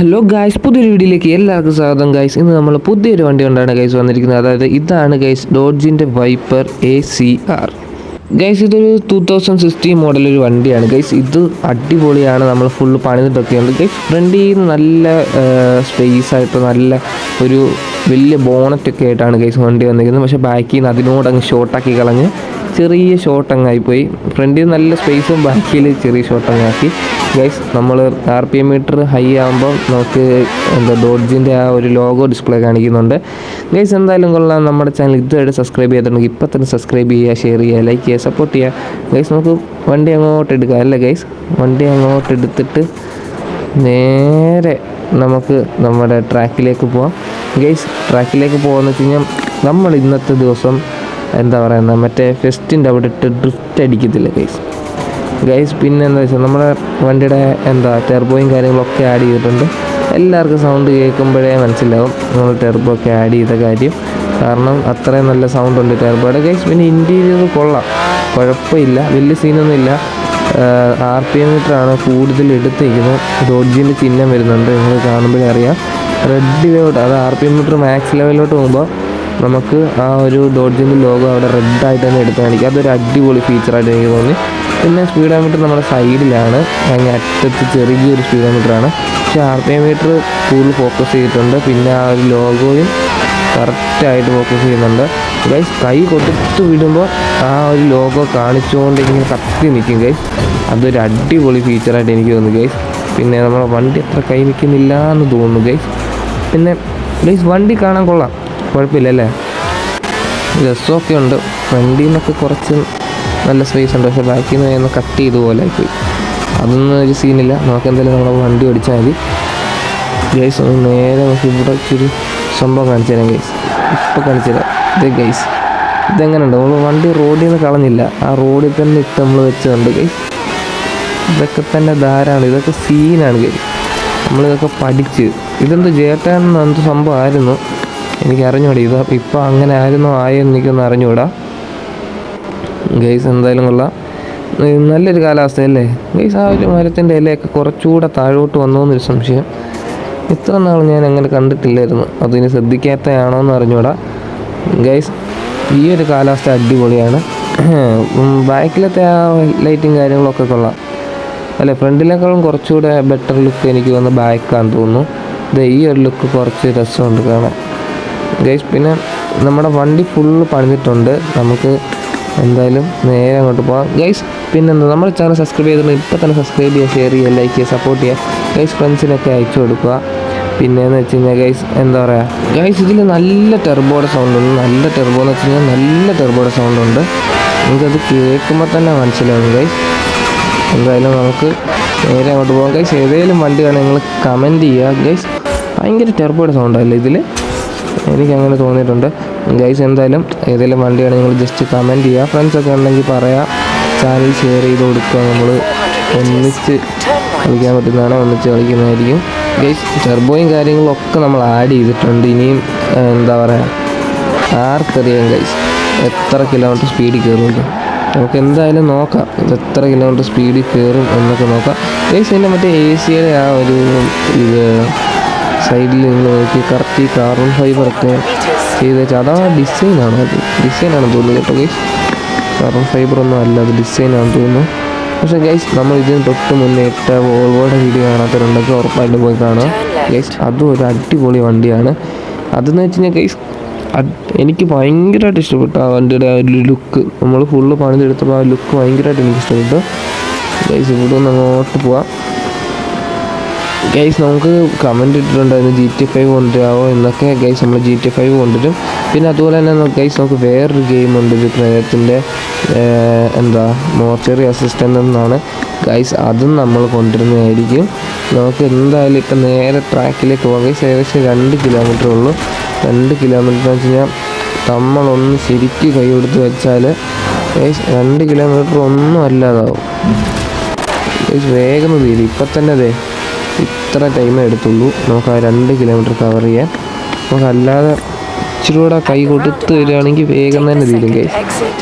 Hello guys പുതിയൊരു വീഡിയോയിലേക്ക് എല്ലാവർക്കും സ്വാഗതം ഗായ്സ് ഇന്ന് നമ്മൾ പുതിയൊരു വണ്ടി കൊണ്ടാണ് ഗൈസ് വന്നിരിക്കുന്നത്. അതായത് ഇതാണ് guys ഡോഡ്ജിന്റെ viper A C R guys ഇതൊരു ടൂ തൗസൻഡ് സിക്സ്റ്റീൻ മോഡൽ ഒരു വണ്ടിയാണ് ഗൈസ് ഇത് അടിപൊളിയാണ്. നമ്മൾ ഫുള്ള് പണിതിട്ടൊക്കെയുണ്ട് ഗൈസ് ഫ്രണ്ട് നിന്ന് നല്ല സ്പേസ് ആയിട്ട് നല്ല ഒരു വലിയ ബോണറ്റൊക്കെ ആയിട്ടാണ് ഗൈസ് വണ്ടി വന്നിരിക്കുന്നത്. പക്ഷേ ബാക്കിൽ നിന്ന് അതിനോട് അങ്ങ് ഷോർട്ടാക്കി കളഞ്ഞ് ചെറിയ ഷോട്ട് അങ്ങായിപ്പോയി ഫ്രണ്ടിൽ നല്ല സ്പേസും ബാക്കിൽ ചെറിയ ഷോട്ട് അങ്ങാക്കി ഗൈസ് നമ്മൾ R P M meter high ആകുമ്പോൾ നമുക്ക് എന്താ ഡോഡ്ജിന്റെ ആ ഒരു ലോഗോ ഡിസ്പ്ലേ കാണിക്കുന്നുണ്ട്. ഗൈസ് എന്തായാലും കൊള്ളാം. നമ്മുടെ ചാനൽ ഇതുവരെ സബ്സ്ക്രൈബ് ചെയ്തിട്ടുണ്ടെങ്കിൽ ഇപ്പം തന്നെ സബ്സ്ക്രൈബ് ചെയ്യുക ഷെയർ ചെയ്യുക ലൈക്ക് ചെയ്യുക സപ്പോർട്ട് ചെയ്യുക. ഗൈസ് നമുക്ക് വണ്ടി അങ്ങോട്ട് എടുക്കാം. അല്ലേ ഗൈസ് വണ്ടി അങ്ങോട്ട് എടുത്തിട്ട് നേരെ നമുക്ക് നമ്മുടെ ട്രാക്കിലേക്ക് പോവാം. ഗൈസ് ട്രാക്കിലേക്ക് പോകാമെന്ന് വെച്ച് കഴിഞ്ഞാൽ നമ്മൾ ഇന്നത്തെ ദിവസം എന്താ പറയുന്നത് മറ്റേ ഫെസ്റ്റിന്റെ അവിടെ ഇട്ട് ഡ്രിഫ്റ്റ് അടിക്കത്തില്ല ഗൈസ് ഗൈസ് പിന്നെ എന്താ വെച്ചാൽ നമ്മുടെ വണ്ടിയുടെ എന്താ ടെർബോയും കാര്യങ്ങളൊക്കെ ആഡ് ചെയ്തിട്ടുണ്ട്. എല്ലാവർക്കും സൗണ്ട് കേൾക്കുമ്പോഴേ മനസ്സിലാവും നമ്മൾ ടെർബോ ഒക്കെ ആഡ് ചെയ്ത കാര്യം. കാരണം അത്രയും നല്ല സൗണ്ട് ഉണ്ട് ടെർബോയുടെ ഗൈസ് പിന്നെ ഇന്റീരിയർ കൊള്ളാം. കുഴപ്പമില്ല. വലിയ സീനൊന്നും ഇല്ല ആർ പി എം മീറ്ററാണ് കൂടുതൽ എടുത്തിരിക്കുന്നത്. ഡോഡ്ജിന്റെ ചിഹ്നം വരുന്നുണ്ട്. നിങ്ങൾ കാണുമ്പോഴേ അറിയാം. റെഡ് ലെവലോട്ട് അത് R P M meter max ലെവലിലോട്ട് പോകുമ്പോൾ നമുക്ക് ആ ഒരു ഡോഡ്ജിന്റെ ലോഗോ അവിടെ റെഡായിട്ട് തന്നെ എടുത്ത് കാണിക്കുക അതൊരു അടിപൊളി ഫീച്ചറായിട്ട് എനിക്ക് തോന്നി. പിന്നെ സ്പീഡോമീറ്റർ നമ്മുടെ സൈഡിലാണ് അങ്ങനെ അറ്റത്ത് ചെറിയൊരു സ്പീഡോമീറ്ററാണ് പക്ഷേ ആർ പി മീറ്റർ കൂടുതൽ ഫോക്കസ് ചെയ്തിട്ടുണ്ട്. പിന്നെ ആ ഒരു ലോഗോയും കറക്റ്റായിട്ട് ഫോക്കസ് ചെയ്യുന്നുണ്ട്. ഗൈസ് കൈ കൊടുത്ത് വിടുമ്പോൾ ആ ഒരു ലോഗോ കാണിച്ചുകൊണ്ട് ഇങ്ങനെ കത്തി നിൽക്കും ഗൈസ് അതൊരു അടിപൊളി ഫീച്ചറായിട്ട് എനിക്ക് തോന്നുന്നു ഗൈസ് പിന്നെ നമ്മുടെ വണ്ടി അത്ര കൈ നിൽക്കുന്നില്ല എന്ന് തോന്നുന്നു ഗൈസ് പിന്നെ ഗൈസ് വണ്ടി കാണാൻ കൊള്ളാം. കുഴപ്പമില്ല അല്ലേ രസമൊക്കെ ഉണ്ട് ഫ്രണ്ടിൽ നിന്നൊക്കെ കുറച്ച് നല്ല സ്പേസ് ഉണ്ട്. പക്ഷേ ബാക്കിൽ നിന്ന് ഒന്ന് കട്ട് ചെയ്ത പോലെ ആയിപ്പോയി അതൊന്നും ഒരു സീനില്ല നമുക്ക് എന്തായാലും നമ്മുടെ വണ്ടി ഓടിച്ചാൽ മതി. ഗൈസ് ഒന്ന് നേരെ നമുക്ക് ഇവിടെ ഒരു സംഭവം കാണിച്ചു തരാം ഗൈസ് ഇപ്പോൾ കാണിച്ചു തരാം. ഇത് ഗൈസ് ഇതെങ്ങനെയുണ്ട് നമ്മൾ വണ്ടി റോഡിൽ നിന്ന് കളഞ്ഞില്ല. ആ റോഡിൽ തന്നെ ഇട്ട് നമ്മൾ വെച്ചതുണ്ട് ഗൈസ് ഇതൊക്കെ തന്നെ ധാരാളം. ഇതൊക്കെ സീനാണ് ഗൈസ് നമ്മളിതൊക്കെ പഠിച്ച്. ഇതെന്ത് ജേട്ടൻ എന്ത് സംഭവമായിരുന്നു എനിക്ക് അറിഞ്ഞൂടാ ഇത് ഇപ്പം അങ്ങനെ ആയിരുന്നു ആയെന്ന് എനിക്കൊന്ന് അറിഞ്ഞൂടാ. ഗൈസ് എന്തായാലും കൊള്ളാം. നല്ലൊരു കാലാവസ്ഥയല്ലേ? ഗൈസ് ആ ഒരു മരത്തിന്റെ ഇലയൊക്കെ കുറച്ചുകൂടെ താഴോട്ട് വന്നു എന്നൊരു സംശയം. ഇത്ര നാൾ ഞാൻ അങ്ങനെ കണ്ടിട്ടില്ലായിരുന്നു. അതിന് ശ്രദ്ധിക്കാത്തതാണോ എന്ന് അറിഞ്ഞൂടാ. ഗൈസ് ഈ ഒരു കാലാവസ്ഥ അടിപൊളിയാണ്. ബാക്കിലത്തെ ആ ലൈറ്റും കാര്യങ്ങളൊക്കെ കൊള്ളാം. അല്ലേ ഫ്രണ്ടിനേക്കാളും കുറച്ചുകൂടെ ബെറ്റർ ലുക്ക് എനിക്ക് വന്ന് ബാക്കാന്ന് തോന്നുന്നു. ഈ ഒരു ലുക്ക് കുറച്ച് രസമുണ്ട് കാണാൻ. ഗൈസ് പിന്നെ നമ്മുടെ വണ്ടി ഫുള്ള് പണിഞ്ഞിട്ടുണ്ട് നമുക്ക് എന്തായാലും നേരെ അങ്ങോട്ട് പോകാം ഗൈസ് പിന്നെന്താ നമ്മുടെ ചാനൽ സബ്സ്ക്രൈബ് ചെയ്തിട്ട് ഇപ്പോൾ തന്നെ സബ്സ്ക്രൈബ് ചെയ്യുക ഷെയർ ചെയ്യുക ലൈക്ക് ചെയ്യുക സപ്പോർട്ട് ചെയ്യുക. ഗൈസ് ഫ്രണ്ട്സിനൊക്കെ അയച്ചു കൊടുക്കുക. പിന്നെയെന്ന് വെച്ച് കഴിഞ്ഞാൽ ഗൈസ് എന്താ പറയുക ഗൈസ് ഇതിൽ നല്ല ടെർബോയുടെ സൗണ്ട് ഉണ്ട്. നല്ല ടെർബോ എന്ന് വെച്ച് കഴിഞ്ഞാൽ നല്ല ടെർബോയുടെ സൗണ്ട് ഉണ്ട്. നമുക്കത് കേൾക്കുമ്പോൾ തന്നെ മനസ്സിലാവും ഗൈസ് എന്തായാലും നമുക്ക് നേരെ അങ്ങോട്ട് പോകാം ഗൈസ് ഏതെങ്കിലും വണ്ടി വേണമെങ്കിൽ നിങ്ങൾ കമന്റ് ചെയ്യുക. ഗൈസ് ഭയങ്കര ടെർബോയുടെ സൗണ്ടല്ലേ ഇതിൽ എനിക്ക് അങ്ങനെ തോന്നിയിട്ടുണ്ട്. ഗൈസ് എന്തായാലും ഏതെങ്കിലും വണ്ടിയാണ് നിങ്ങൾ ജസ്റ്റ് കമന്റ് ചെയ്യുക ഫ്രണ്ട്സൊക്കെ ഉണ്ടെങ്കിൽ പറയാം. ചാനൽ ഷെയർ ചെയ്ത് കൊടുക്കുക. നമ്മൾ ഒന്നിച്ച് കളിക്കാൻ പറ്റുന്നതാണ്. ഒന്നിച്ച് കളിക്കുന്നതായിരിക്കും. ഗൈസ് ടെർബോയും കാര്യങ്ങളൊക്കെ നമ്മൾ ആഡ് ചെയ്തിട്ടുണ്ട്. ഇനിയും എന്താ പറയുക ആർക്കറിയാം ഗൈസ് എത്ര കിലോമീറ്റർ സ്പീഡിൽ കയറുന്നുണ്ട്. നമുക്ക് എന്തായാലും നോക്കാം. എത്ര കിലോമീറ്റർ സ്പീഡിൽ കയറും എന്നൊക്കെ നോക്കാം. ഗൈസ് എന്റെ മറ്റേ സിയുടെ ആ ഒരു ഇത് സൈഡിൽ നിങ്ങൾ നോക്കി കറക്റ്റ് കാർബൺ കാർബൺ ഫൈബറൊക്കെ ചെയ്ത് വെച്ചാൽ അതാ ഡിസൈനാണ് അത്. ഡിസൈനാണെന്ന് തോന്നുന്നു കേട്ടോ ഗൈസ് കാർബൺ ഫൈബറൊന്നും അല്ല അത് ഡിസൈനാണെന്ന് തോന്നുന്നു. പക്ഷേ ഗൈസ് നമ്മൾ ഇതിന് തൊട്ട് മുന്നേ ഇട്ട വോൾവോയുടെ വീഡിയോ കാണാത്തവരുണ്ടെങ്കിൽ ഉറപ്പായിട്ട് പോയി കാണുക. ഗൈസ് അതും ഒരു അടിപൊളി വണ്ടിയാണ്. അതെന്ന് വെച്ച് കഴിഞ്ഞാൽ ഗൈസ് എനിക്ക് ഭയങ്കരമായിട്ട് ഇഷ്ടപ്പെട്ടു ആ വണ്ടിയുടെ ആ ഒരു ലുക്ക് നമ്മൾ ഫുള്ള് പണിതെടുത്തപ്പോൾ ആ ലുക്ക് ഭയങ്കരമായിട്ട് എനിക്ക് ഇഷ്ടപ്പെട്ടു ഗൈസ് ഇവിടെ നിന്ന് അങ്ങോട്ട് പോവാം. ഗൈസ് നമുക്ക് കമന്റ് ഇട്ടിട്ടുണ്ടായിരുന്നു ജി ടി ഫൈവ് കൊണ്ടുവരാമോ എന്നൊക്കെ ഗൈസ് നമ്മൾ ജി ടി ഫൈവ് കൊണ്ടുവരും. പിന്നെ അതുപോലെ തന്നെ ഗൈസ് നമുക്ക് വേറൊരു ഗെയിം ഉണ്ട്. ഒരു പ്രേതത്തിന്റെ എന്താ മോർച്ചറി അസിസ്റ്റന്റ് എന്നാണ്. ഗൈസ് അതും നമ്മൾ കൊണ്ടുവരുന്നതായിരിക്കും. നമുക്ക് എന്തായാലും ഇപ്പം നേരെ ട്രാക്കിലേക്ക് പോകാം. ഗൈസ് ഏകദേശം രണ്ട് കിലോമീറ്റർ ഉള്ളൂ. രണ്ട് കിലോമീറ്റർ എന്ന് വെച്ച് കഴിഞ്ഞാൽ നമ്മളൊന്ന് ശരിക്ക് കൈ കൊടുത്ത് വെച്ചാൽ ഗൈസ് രണ്ട് കിലോമീറ്റർ ഒന്നും അല്ലാതാവും. ഗൈസ് വേഗം തീരും ഇപ്പം തന്നെ അതെ ഇത്ര ടൈമേ എടുത്തുള്ളൂ? നമുക്ക് ആ രണ്ട് കിലോമീറ്റർ കവർ ചെയ്യാൻ. നമുക്കല്ലാതെ ഇച്ചിരി കൂടെ കൈ കൊടുത്ത് വരികയാണെങ്കിൽ വേഗം തന്നെ തീരും കൈ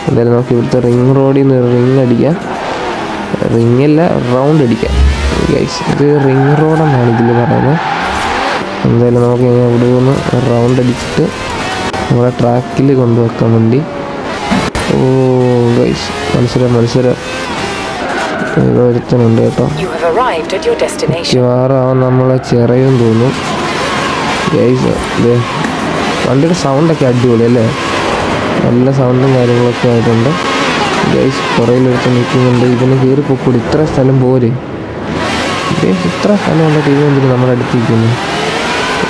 എന്തായാലും നമുക്ക് ഇവിടുത്തെ റിംഗ് റോഡിൽ നിന്ന് റിങ് അടിക്കാം. റിങ്ങല്ല റൗണ്ട് അടിക്കാം. ഗൈസ് ഇത് റിംഗ് റോഡെന്നാണ് ഇതിൽ പറയുന്നത്. എന്തായാലും നമുക്ക് ഇങ്ങനെ ഇവിടെ നിന്ന് റൗണ്ട് അടിച്ചിട്ട് നമ്മുടെ ട്രാക്കിൽ കൊണ്ടുവെക്കാൻ വേണ്ടി. ഓ ഗൈസ് മത്സരം മത്സരം. ഒരുത്തനുണ്ട് കേട്ടോ. You have arrived at your destination. മിക്കവാറും അവൻ നമ്മളെ ചെറിയും തോന്നും. വണ്ടിയുടെ സൗണ്ടൊക്കെ അടിപൊളി അല്ലേ? നല്ല സൗണ്ടും കാര്യങ്ങളൊക്കെ ആയിട്ടുണ്ട്. ഗൈസ് പുറയിലെടുത്ത് നിൽക്കുന്നുണ്ട്. ഇതിന് കയറി പൊക്കൂടി ഇത്ര സ്ഥലം പോരെ. ഗൈസ് ഇത്ര സ്ഥലം ഉണ്ട് ഇത് എന്തിനു നമ്മുടെ അടുത്ത് നിൽക്കുന്നു?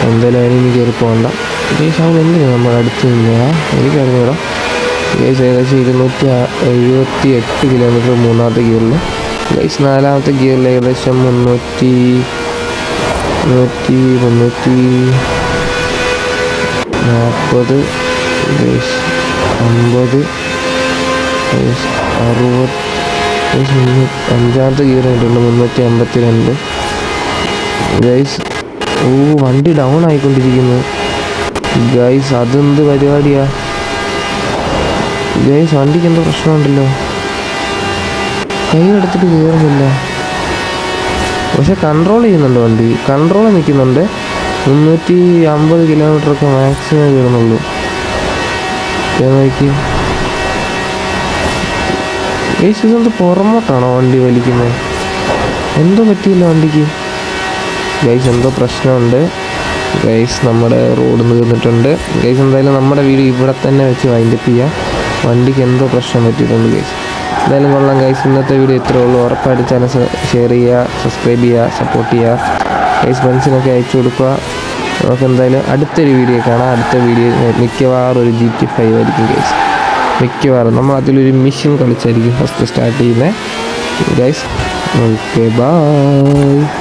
എന്തായാലും അതിന് കയറി പോകണ്ട. ഗൈസ് അവൻ എന്തിനാണ് നമ്മുടെ അടുത്ത് നിന്നാ? എനിക്കറിഞ്ഞൂടാ. ഗൈസ് ഏകദേശം ഇരുന്നൂറ്റി എഴുപത്തി എട്ട് കിലോമീറ്റർ മൂന്നാമത്തെ ഗിയറിൽ ഗൈസ് നാലാമത്തെ ഗിയറിൽ ഏകദേശം മുന്നൂറ്റി നൂറ്റി മുന്നൂറ്റി നാൽപ്പത് ഗൈസ് അമ്പത് ഗൈസ് അറുപത് മുന്നൂറ്റി അഞ്ചാമത്തെ ഗിയർ ആയിട്ടുണ്ട് മുന്നൂറ്റി അമ്പത്തി രണ്ട് ഗൈസ് ഓ വണ്ടി ഡൗൺ ആയിക്കൊണ്ടിരിക്കുന്നു. ഗൈസ് അതെന്ത് പരിപാടിയാ? ഗൈസ് വണ്ടിക്ക് എന്തോ പ്രശ്നമുണ്ടല്ലോ. കൈ എടുത്തിട്ട് കയറുന്നില്ല. പക്ഷെ കൺട്രോൾ ചെയ്യുന്നുണ്ട് വണ്ടി. കൺട്രോൾ നിൽക്കുന്നുണ്ട്. മുന്നൂറ്റി അമ്പത് കിലോമീറ്റർ ഒക്കെ മാക്സിമം കയറുന്നുള്ളൂ. നോക്കി. ഇതെന്ത് പുറമോട്ടാണോ വണ്ടി വലിക്കുന്നത്? എന്തോ പറ്റിയില്ല വണ്ടിക്ക്. ഗൈസ് എന്തോ പ്രശ്നമുണ്ട്. ഗൈസ് നമ്മുടെ റോഡ് തീർന്നിട്ടുണ്ട് ഗൈസ് എന്തായാലും നമ്മുടെ വീട് ഇവിടെ തന്നെ വെച്ച് വൈൻഡപ്പ് ചെയ്യാം. വണ്ടിക്ക് എന്തോ പ്രശ്നം പറ്റിയിട്ടുണ്ട് ഗൈസ് എന്തായാലും കൊള്ളാം ഗൈസ് ഇന്നത്തെ വീഡിയോ ഇത്രേ ഉള്ളൂ. ഉറപ്പായിട്ട് ചാനൽ ഷെയർ ചെയ്യുക സബ്സ്ക്രൈബ് ചെയ്യുക സപ്പോർട്ട് ചെയ്യുക. ഗൈസ് ഫ്രണ്ട്സിനൊക്കെ അയച്ചു കൊടുക്കുക. നമുക്ക് എന്തായാലും അടുത്തൊരു വീഡിയോ കാണാം. അടുത്ത വീഡിയോ മിക്കവാറും ഒരു ജി ടി ഫൈവ് ആയിരിക്കും ഗൈസ് മിക്കവാറും. നമ്മൾ അതിലൊരു മിഷൻ കളിച്ചായിരിക്കും ഫസ്റ്റ് സ്റ്റാർട്ട് ചെയ്യുന്നത്. Guys okay bye